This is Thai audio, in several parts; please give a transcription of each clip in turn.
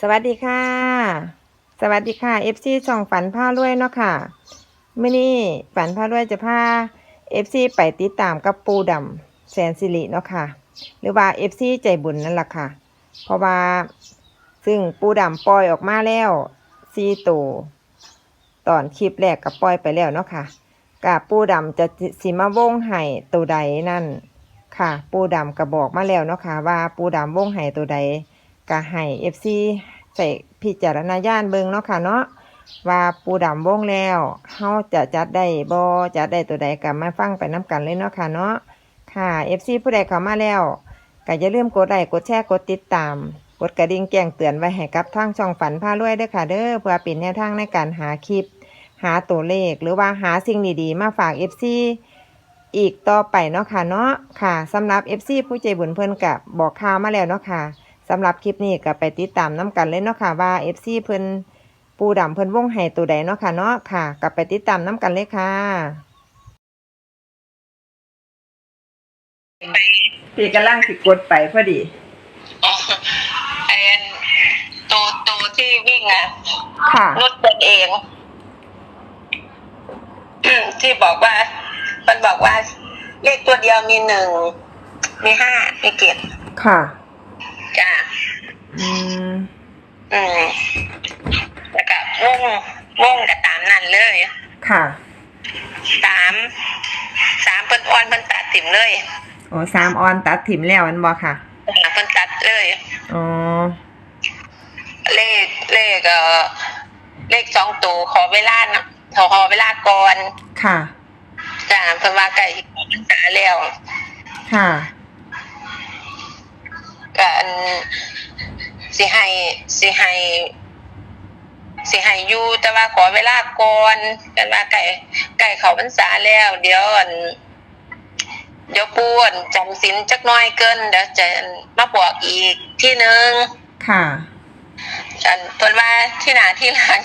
สวัสดีค่ะ สวัสดีค่ะ FC ช่องฝันผ้ารวยเนาะค่ะมื่อนี้ฝันผ้ารวยจะพา FC ไปติดตามกับปูดำแสนสิริเนาะค่ะ หรือว่า FC ใจบุญนั่นแหละค่ะ เพราะว่าซึ่งปูดำปล่อยออกมาแล้วซีตัวตอนคลิปแรกกับปล่อยไปแล้วเนาะค่ะกับปูดำจะสิมาวงไห้ตัวใดนั่นค่ะ ปูดำก็บอกมาแล้วเนาะค่ะ ว่าปูดำวงไห้ตัวใด ก็ให้ FC ใส่พิจารณาญาณเบิ่งเนาะค่ะเนาะว่าปูดำวงแล้วเฮาจะจัดได้บ่จัดได้ตัวใดก็มาฟังไปนํกันเลยเนาะค่ะเนาะค่ะ FC ผู้ใดเข้ามาแล้วก็อย่าลืมกดไลค์กดแชร์กดติดตาม กดกระดิ่งแจ้งเตือนไว้ให้กับทางช่องฝันพารวยเด้อค่ะเด้อเพื่อเป็นแนวทางในการหาคลิป หาตัวเลข หรือว่าหาสิ่งดีๆมาฝาก FC อีกต่อไปเนาะค่ะเนาะค่ะสำหรับ FC ผู้ใจบุญเพิ่นกับบอกข่าวมาแล้วเนาะค่ะ สำหรับคลิปนี้ก็ไปติดตามน้กันเลยเนาะค่ะว่า FC เพิ่นปูดำเพิ่นวงให้ตัวใดเนาะค่ะเนาะค่ะก็ไปติดตามน้กันเลยค่ะพี่กำลังสิกดไปพอดีอ๋อไอ้อันตัวตัวที่วิ่งอะค่ะนุดตัวเอง ที่บอกว่า มันบอกว่า เลขตัวเดียวมีหนึ่งมีห้ามีเจ็ดค่ะจ้า อืมอืมแล้วก็วงวงก็ตามนั่นเลยค่ะสามสามเพิ่นอ่อนเพิ่นตัดถิ่มเลยโอ้สามออนตัดถิ่มแล้วอันบ่ค่ะเพิ่นตัดเลยอ๋อเลขเลขเอ่อเลขสองตัวขอเวลานะขอขอเวลาก่อนค่ะจ้าเพิ่นว่าใกล้พรรษาแล้วค่ะก็อัน สิให้สิให้สิให้อยู่แต่ว่าขอเวลาก่อนกันว่าใกล้ใกล้เขาพรรษาแล้ว เดี๋ยวอันเดี๋ยวปูอั่นจำศีลจักหน้อยเกินเดี๋ยวจะมาบอกอีกที่หนึ่งค่ะอันเพิ่นว่าที่หนาที่หลัง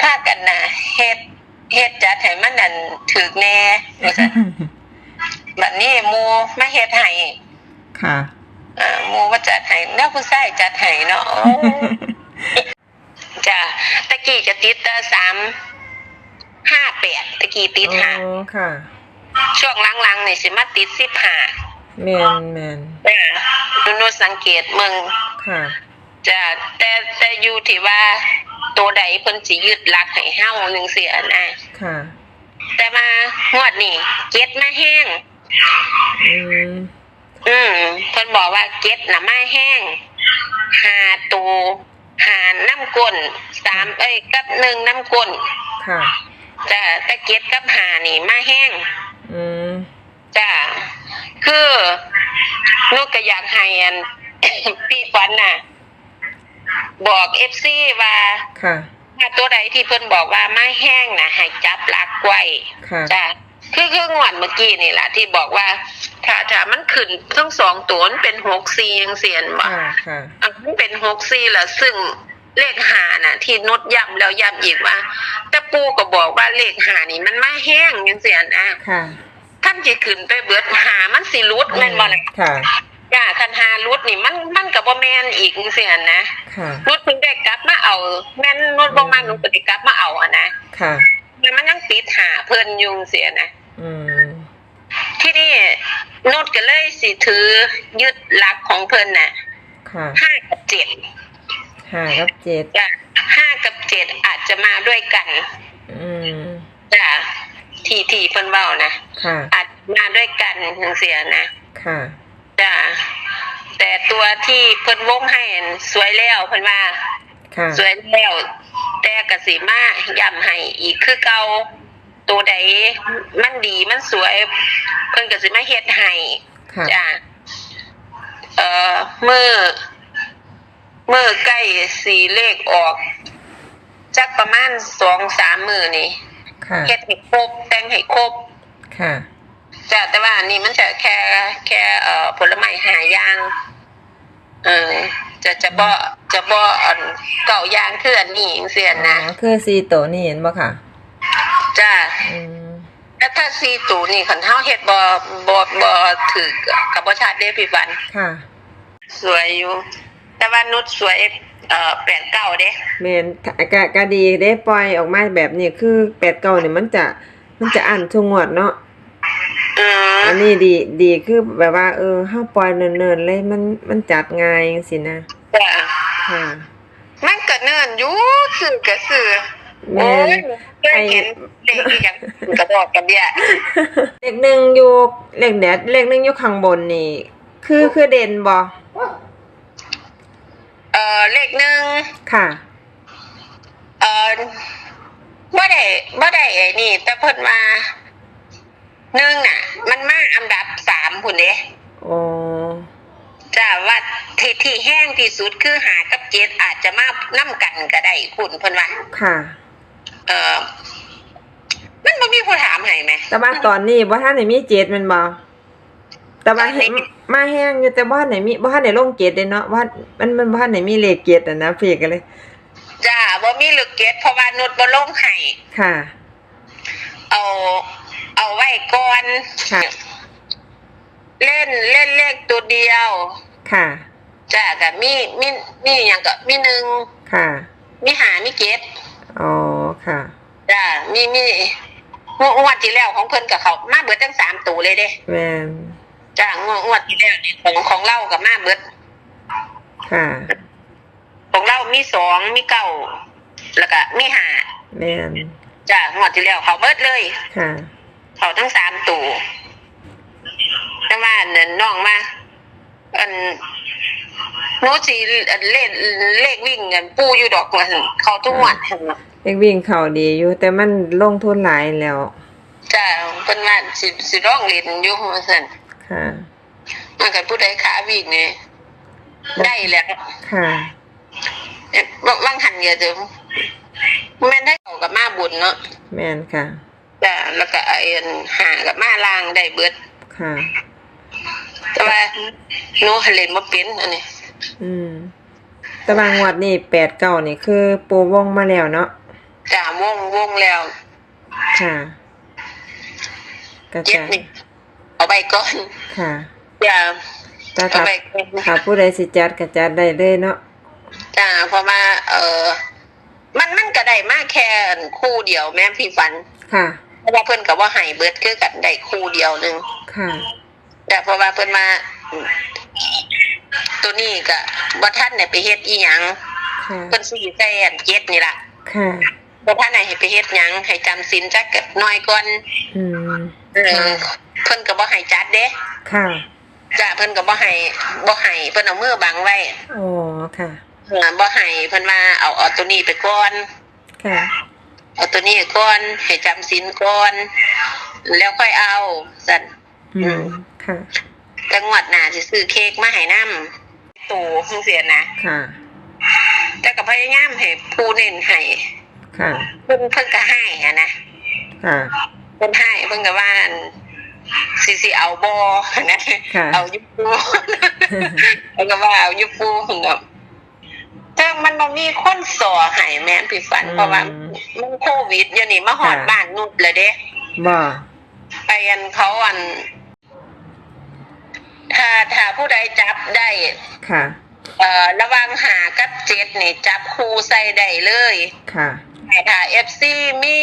พากันน่ะเฮ็ดเฮ็ดจัดให้มันนั่นถึกแน่ว่าซั่นบัดนี้หมู่มาเฮ็ดให้ค่ะอ่า หมู่ว่าจัดให้แนวผู้ชายจัดให้เนาะโอ้จ้ะตะกี้จะติดแต่สามห้าแปดตะกี้ติดห้าโอ้ค่ะ ช่วงหลังๆนี่สิมาติดสิบห้าแมนแมนจ้ะดูโนสังเกตเมืองค่ะจะแต่แต่อยู่ที่ว่าตัวใดเพิ่นสิยึดหลักให้เฮาหนึ่งเสียนะค่ะ แต่มางวดนี่เก็ดมาแห้งอืม อืมเพิ่นบอกว่าเก็ดน่ะมาแห้งหาตัวหาน้ำก้นสามเอ้ยกับหนึ่งน้ำก้นค่ะ จ้ะแต่เก็ดกับหานี่มาแห้งอืมจ้ะคือลูกก็อยากให้อัน พี่ขวัญน่ะ บอกเอฟซีว่า ค่ะ ถ้าตัวใดที่เพิ่นบอกว่าไม่แห้งนะให้จับลักไว้ค่ะ จ้ะ คือคืองวดเมื่อกี้นี่แหละที่บอกว่าถ้าถ้ามันขึ้นทั้งสองตัวมันเป็นหกสี่ยังเสียนบ่ค่ะค่ะอะมันเป็นหกสี่แหละซึ่งเลขหาน่ะ ที่นดย้ำแล้วย้ำอีกว่าแต่ปูก็บอกว่าเลขหานี่มันไม่แห้งยังเสียนอะค่ะท่านที่ขึ้นไปเบิดหามันสิรุดแม่นบ่ล่ะค่ะจ้าคันหารุดนี่มันมันก็บ่แม่นอีกจังซี่หั่นนะค่ะรุดเพิ่งได้กลับมาเอา แม่นรุดบ่มาหนูก็ได้กลับมาเอาอะนะ ค่ะมันมันยังติดหาเพิ่นอยุงเสียนะอืมที่นี่นุชก็เลยสิถือยึดหลักของเพิ่นน่ะค่ะห้ากับเจ็ดห้ากับเจ็ดจ้ะห้ากับเจ็ดอาจจะมาด้วยกันอืมจ้ะที่ที่เพิ่นเว้านะค่ะอาจมาด้วยกันจังเสียนะค่ะจ้ะแต่ตัวที่เพิ่นวงให้นั่นสวยแล้วเพิ่นว่า ค่ะสวยแล้วแต่กสิมาย้ำให้อีกคือเก่าตัวใดมันดีมันสวย เพิ่นก็สิมาเฮ็ดให้ค่ะจ้ะเอ่อมือมือใกล้สีเลขออกจักประมาณสองสามมือนี่ค่ะเฮ็ดให้ครบแต่งให้ครบค่ะจ้ะแต่ว่าอันนี่มันจะแค่แค่เอ่อผลไม้หาอย่าง เออ จะจะบ่จะบ่อันเก่าอย่างคืออันนี้จังซี่อ๋นะอคือสี่ตัวนี่เห็นบ่ค่ะ จ้ะอืมแล้วถ้าซีตูนี่คันเฮาเฮ็ดบ่บ่บ่ถึกกับบ่ชัดเด้พี่บัน ค่ะสวยอยู่ แต่ว่านุชสวยเอ่อแปดเก้าเด้ แม่นกะกะกะดีได้ปล่อยออกมาแบบนี้คือแปดเก้าเนี่ยมันจะมันจะอ่านทุกงวดเนาะ อืมอันนี้ดีดีคือแบบว่า เออเฮาปล่อยเนินๆเลยมันมันจัดง่ายจังซี่นะจ้ะค่ะมันก็เนินอยู่สื่อก็สื่อแม่โอ้ยนเคยเห็นเด็กที่ยังกระบอกกระเดียเลขหนึ่งอยู่เลขแดดเลขหนึ่งอยู่ข้างบนนี่ คือคือเด่นบ่เอ่อเลขหนึ่งค่ะเอ่อบ่ได้บ่ได้ไอ้นี่ แต่เพิ่นมา หนึ่งน่ะ มันมาอันดับสามพุ่นเด้อ๋อจ้าว่าที่ที่แห้งที่สุดคือหากับเจ็ดอาจจะมานํกันก็ได้คุณเพิ่นว่าค่ะ เออมันบ่มีผู้ถามให้ไหมแต่ว่าตอนนี้บ่ทันได้มีเจ็ดแมันบ่แต่ว่าเห็นมาแห้งอยู่แต่บ่ทันได้มีบ่ทันได้ลงเจ็ดเด้เนาะว่ามันมันบ่ทันได้มีเลขเจ็ดอะนะพี่ก็เลย จ้าบ่มีลึกเก็ตเพราะว่านุชบ่ลงให้ค่ะเอา เอาไว้ก่อน ค่ะ เล่นเล่นเลขตัวเดียวค่ะ จ้าก็มีมีมีหยังก็มีหนึ่งค่ะ มีหามีเก็ตอ๋อ ค่ะ จ้ามีมีงวงวดที่แล้วของเพิ่นกับเขามาเบิดทั้งสามตัวเลยเด้แม่นจ้างวงวดที่แล้วนี่ของของเล่ากับมาเบิด ค่ะ ของเรามีสองมีเก้าแล้วก็มีหาแม่นจ้างวดที่แล้วเขาเบิดเลย ค่ะ เขาทั้งสามตัวแต่ว่าเนินน้องมาอันโน้ตสีอันเล่นเลขวิ่งกันปูอยู่ดอกมันเขาทุกงวดเลขวิ่งเข้าดีอยู่ แต่มันลงทุนหลายแล้วจ้าเป็นว่าสิสิร้องเล่นอยู่ว่าซั่นค่ะ มันกันผู้ใดขาวิ่งนี่ได้แล้ว ค่ะเอ๊ะว่ว่างหันเยอะจังแม่นได้เขากับมาบุญเนาะ แม่นค่ะ จ้าแล้วก็ไอ้อันหากับมาลางได้เบิด ค่ะ แต่ว่าหนูเล่นบ่เป็นอันนี้ อืมแตารางวัดนี่แปดเก้านี่คือปูวงมาแล้วเนาะจ้าวงวงแล้ว ค่ะกระเจ็ดจายนี่เอาไปก่อนค่ะจ้าถ้าเอาถ้าไปก่อน ถ้าผู้ใดสิจัดก็จัดได้เลยเนาะจ้าเพราะว่าเออมันมันก็ได้มาแค่คู่เดียวแม่พี่ฝัน ค่ะเพ ราะว่าเพิ่นก็บ่ให้เบิดคือกันได้คู่เดียวหนึงค่ะ แต่เพราะว่าเพิ่นมา ตัวนี้ก็บ่ทันได้ไปเฮ็ดอีหยังค่ะ เพิ่นสิใส่อันเจ็ดนี่ล่ะค่ะบ่ทันได้ให้ไปเฮ็ดหยังให้จำศีลจักน้อยก่อนอืม เออเพิ่นก็บ่ให้จัดเด้ค่ะ จ้ะเพิ่นก็บ่ให้บ่ให้เพิ่นเอามือบังไว้อ๋อ ค่ะ เออบ่ให้เพิ่นว่าเอาเอาตัวนี้ไปก่อน ค่ะ เอาตัวนี้ก่อนให้จำศีลก่อน แล้วค่อยเอาสั่นอืมค่ะจังหวัดหน้าสิซื้อเค้กมาให้นำตู่จังซี่นะค่ะแต่ก็พยายามให้ผู้เน้นให้ค่ะเพิ่นเพิ่นก็ให้อะนะค่ะเพิ่นให้เพิ่นก็ว่าอั่นสิสิเอาบ่นะค่ะเอาอยู่ปูเพิ่นก็ว่าเอาอยู่ปูเพิ่นก็ แต่มันบ่มีคนสอให้แม่นพี่ฝัน เพราะว่ามันโควิดเดี๋ยวนี้มาฮอดบ้านนุดแล้วเด้บ่ไปอันเขาอัน ถ้าถ้าผู้ใดจับได้ ค่ะ เอ่อ ระหวังหากับเจ็ดนี่จับคู่ใส่ได้เลย ค่ะแต่ถ้าเอฟซีมี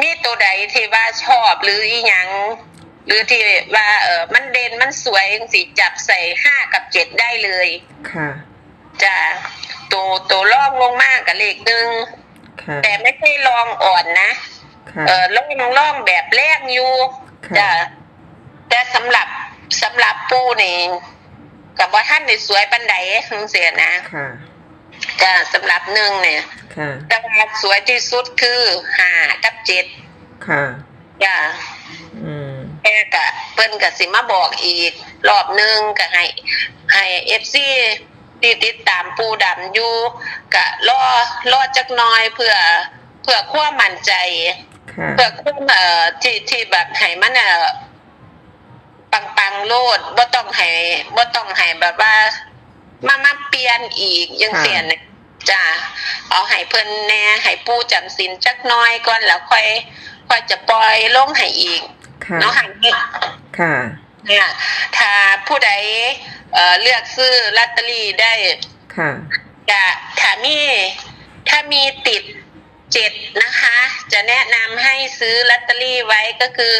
มีตัวใดที่ว่าชอบหรืออีหยังหรือที่ว่าเออมันเด่นมันสวยจังสิจับใส่ห้ากับเจ็ดได้เลย ค่ะ จะตัวตัวล่องลงมากกับเลขหนึ่งค่ะ แต่ไม่ใช่ลองอ่อนนะ ค่ะ เออล่องล่องแบบแรกอยู่ค่ะจะแต่สำหรับสำหรับปูนี่กับว่าท่านในสวยปันใดทั้งเสียนะค่ะจะสำหรับหนึ่งเนี่ยค่ะ แต่ว่าสวยที่สุดคือห้ากับเจ็ดค่ะ จ้ะอืมแค่กะเพิ่นกะสิมาบอกอีก รอบหนึงกะให้ให้เอฟซี ที่ติดตามปูดำอยู่กะรอรอจักหน้อยเพื่อเพื่อความมั่นใจ ค่ะ เพื่อความเอ่อที่ที่แบบให้มันเอ่อปังปังๆโลดบ่ต้องให้บ่ต้องให้แบบว่า มามาเปลี่ยนอีกยังเสียนะจ้ะเอาให้เพิ่นแหน่ให้ปูจำศีลจักหน้อยก่อนแล้วค่อยค่อยจะปล่อยลงให้อีกค่ะ เนาะค่ะ ค่ะ เนี่ย ถ้าผู้ใดเอ่อเลือกซื้อลอตเตอรี่ได้ค่ะ จะถ้ามีถ้ามีติดเจ็ดนะคะ จะแนะนำให้ซื้อลอตเตอรี่ไว้ก็คือ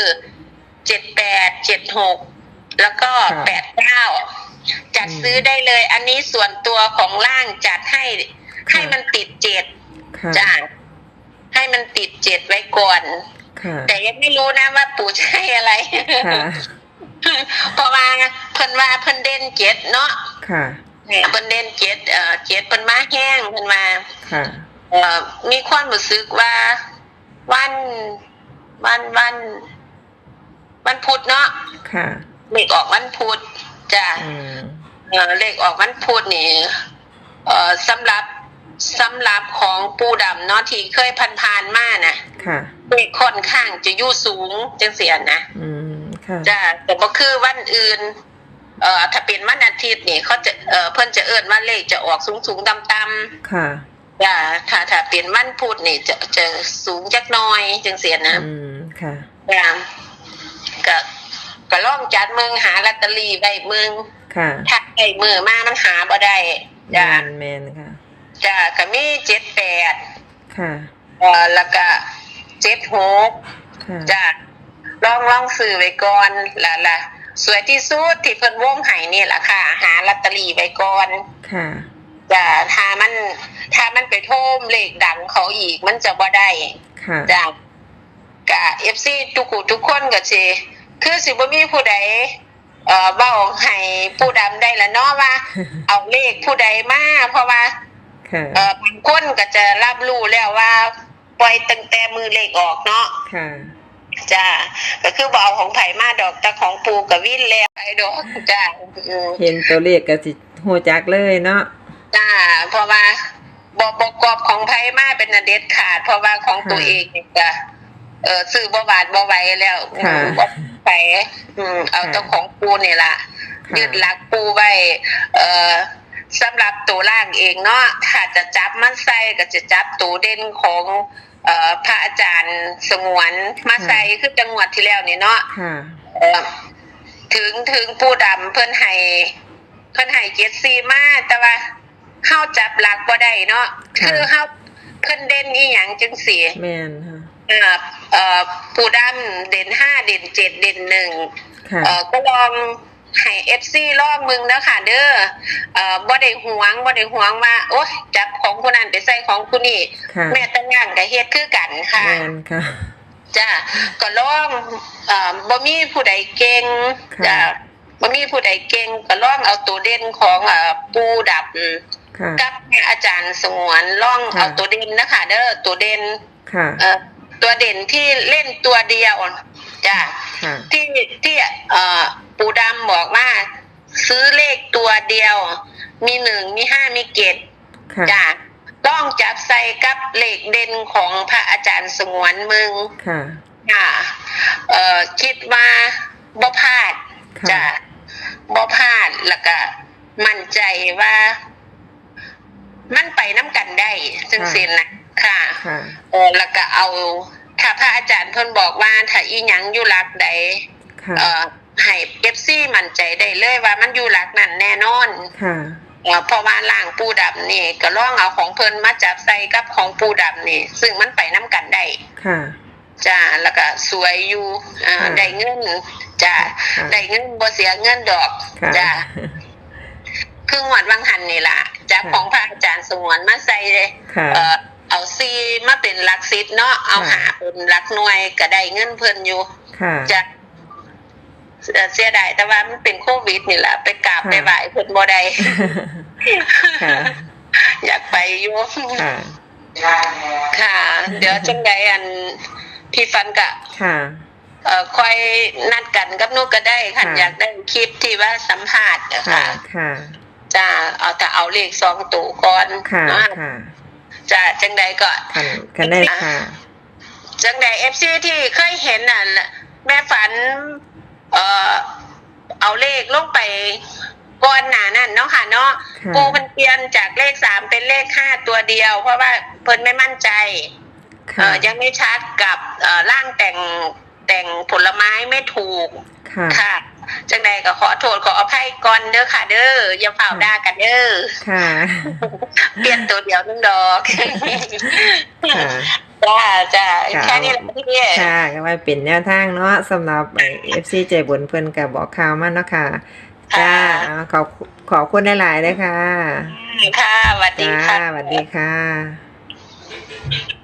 เจ็ดแปดเจ็ดหกแล้วก็แปดเก้าจัดซื้อได้เลย อันนี้ส่วนตัวของล่างจัดให้ให้มันติดเจ็ดค่ะจ้ะให้มันติดเจ็ดไว้ก่อนค่ะแต่ยังไม่รู้นะว่าปู่จะให้อะไรค่ะ เพราะว่าเพิ่นว่าเพิ่นเด่นเจ็ดเนาะค่ะเนี่ยเพิ่นเด่นเจ็ดเอ่อเจ็ดเพิ่นมาแห้งเพิ่นมาค่ะเอ่อมีความรู้สึกว่าวันวันวันวันพุธเนาะค่ะเลขออกวันพุธจ้ะอืมเอ่อเลขออกวันพุธนี่เอ่อสำหรับสำหรับของปูดำเนาะที่เคยผ่านๆมาน่ะ ค่ะเลขค่อนข้างจะอยู่สูงจังเสียนะอืม ค่ะจ้ะแต่บ่คือวันอื่น เอ่อถ้าเป็นวันอาทิตย์นี่เขาจะเอ่อเพิ่นจะเอิ้นว่าเลขจะออกสูงสูงต่ำต่ำค่ะๆจ้ะถ้าถ้าเป็นวันพุธนี่จะจะสูงจักหน้อยจังเสียนะอืมค่ะจ้ะก็ก็ลองจัดเมืองหาลอตเตอรี่ไว้เมืองค่ะถ้าได้มือมามันหาบ่ได้แมจ้ะนแมนค่ะจ้ะก็มี78ค่ะเอ่อแล้วก็76ค่ะจ้ะ ลองลองซื้อไว้ก่อนล่ะล่ะสวยที่สุดที่เพิ่นวงให้นี่ล่ะค่ะ หาลอตเตอรี่ไว้ก่อนค่ะจ้ะถ้ามันถ้ามันไปโทมเลขดังเขาอีกมันจะบ่ได้ค่ะจ้ะกะ FC ทุกผู้ทุกคนก็สิคือสิบ่มีผู้ใดเอ่อเว้าให้ผู้ดำได้ละเนาะว่า เอาเลขผู้ใดมาเพราะว่าค่ะเอ่อบางคนก็จะรับรู้แล้วว่า ปล่อยตั้งแต่มือเลขออกเนาะค่ะ จ้าก็คือบอกของไผ่มาดอกแต่ของปูกับวินแล้วไอ้ดอกจ้าอืมเห็นตัวเลขก็สิหัวจักเลยเนาะจ้าเพราะว่าบอบกอบของไผ่มาเป็นอันเด็ดขาด เพราะว่าของตัวเองนี่ก็เออซื้อบหวาดบไหวแล้วค่ะอืมบ่ไปอืมเอาเจ้าของปูนี่ล่ะค่ะยึดหลักปูไว้ เอ่อสำหรับตัวล่างเองเนาะถ้าจะจับมันใส่ก็จะจับตัวเด่นของ เอ่อพระอาจารย์สงวนมาใส่คือจังหวัดที่แล้วนี่เนาะค่ะ เอ่อถึงถึงผู้ดำเพิ่นให้เพิ่นให้เกียรติซีมาแต่ว่าเฮาจับหลักบ่ได้เนาะค่ะ คือเฮาเพิ่นเด่นอีหยังจังซี่ แมนค่ะ เอ่อเอ่อผู้ดำเด่นห้าเด่นเจ็ดเด่นหนึ่งค่ะ เอ่อก็ลองให้ FC ลองมึงนะค่ะเด้อเอ่อบ่ได้หวงบ่ได้หวงว่าโอ๊ยจับขอ งผู้นั้นไปใส่ของผู้นี้ค่ะแม่ตั้งงานก็เฮ็ดคือกันค่ะ แมนค่ะ จ้าก็ลองเอ่อบ่มีผู้ใดเก่งค่ะ จ้าบ่มีผู้ใดเก่งก็ลองเอาตัวเด่นของเอ่อปูดับค่ะ กับอาจารย์สงวนลองค่ะ เอาตัวเด่นนะคะเด้อตัวเด่นค่ะ เอ่อตัวเด่นที่เล่นตัวเดียวจ้าค่ะ ที่ที่เอ่อปูดำบอกว่า ซื้อเลขตัวเดียว มีหนึ่งมีห้ามีเกตค่ะ จ้าต้ องจับใส่กับเลขเด่นของพระอาจารย์สงวนมึงค่ะค่ะเอ่อคิดว่าบ่พลาดค่ะจะบ่พลาดแล้วก็มั่นใจว่า มันไปน้ำกันได้จึงสินนะค่ะค่ะเออแล้วก็เอาถ้าพระอาจารย์เพิ่นบอกว่าถ้าอีหยังอยู่หลักใดค่ะเอ่อให้เอฟซีมั่นใจได้เลยว่ามันอยู่หลักนั้นแน่นอนค่ะ เอ่อเพราะว่าล่างปูดำนี่ก็ลองเอาของเพิ่นมาจับใส่กับของปูดำนี่ ซึ่งมันไปน้ำกันได้ค่ะจ้าแล้วก็สวยอยู่อ่าค่ะได้เงินจ้าค่ะได้เงินบ่เสียเงินดอกค่ะจ้าครึ่งวัดวังหันนี่ล่ะจากค่ะของพระอาจารย์สงวนมาใส่เลยค่ะเอ่อเอาซีมาเป็นหลักสิบเนาะเอาค่ะหาเป็นหลักหน่วยก็ได้เงินเพิ่นอยู่ค่ะจะ เอ่อเสียดายแต่ว่ามันเป็นโควิดนี่แหละไปกราบค่ะ ไปไหว้เพิ่นบ่ได้ค่ะอยากไปอยู่ค่ะค่ะ เดี๋ยวจังใดอันพี่ฟันกะ ค่ะ เอ่อค่อยนัดกันกับหนูก็ได้ค่ะค่ะ อยากได้คลิปที่ว่าสัมภาษณ์อะค่ะค่ะค่ะจ้าเอาแต่เอาเลขสองตัวก่อนค่ะเนาะค่ะจ้าจังใดก็กันกันได้ค่ะ จังใดเอฟซีที่เคยเห็นน่ะแม่ฝัน เอ่อเอาเลขลงไปก่อนหนานั่นเนาะค่ะเนาะค่ะ ปูมันเปลี่ยนจากเลขสามเป็นเลขห้าตัวเดียว เพราะว่าเพิ่นไม่มั่นใจเอ่ค่ะอยังไม่ชัดกับเอ่อร่างแต่งแต่งผลไม้ไม่ถูกค่ะ ค่ะ จังใดก็ขอโทษขออภัยก่อนเด้อค่ะ เด้ออย่าเผาด่ากันเด้อค่ะ เปลี่ยนตัวเดียวนึงดอก ค่ะ จ้าจ้าค่ะแค่นี้แหละพี่ค่ะก็ว่าเป็นแนวทางเนาะสำหรับเอฟซีใจบุญเพิ่นก็บอกข่าวมาเนาะค่ะจ้าเอาขอบขอบคุณหลายๆเลยค่ะ ค่ะสวัสดีจ้าค่ะสวัสดีค่ะ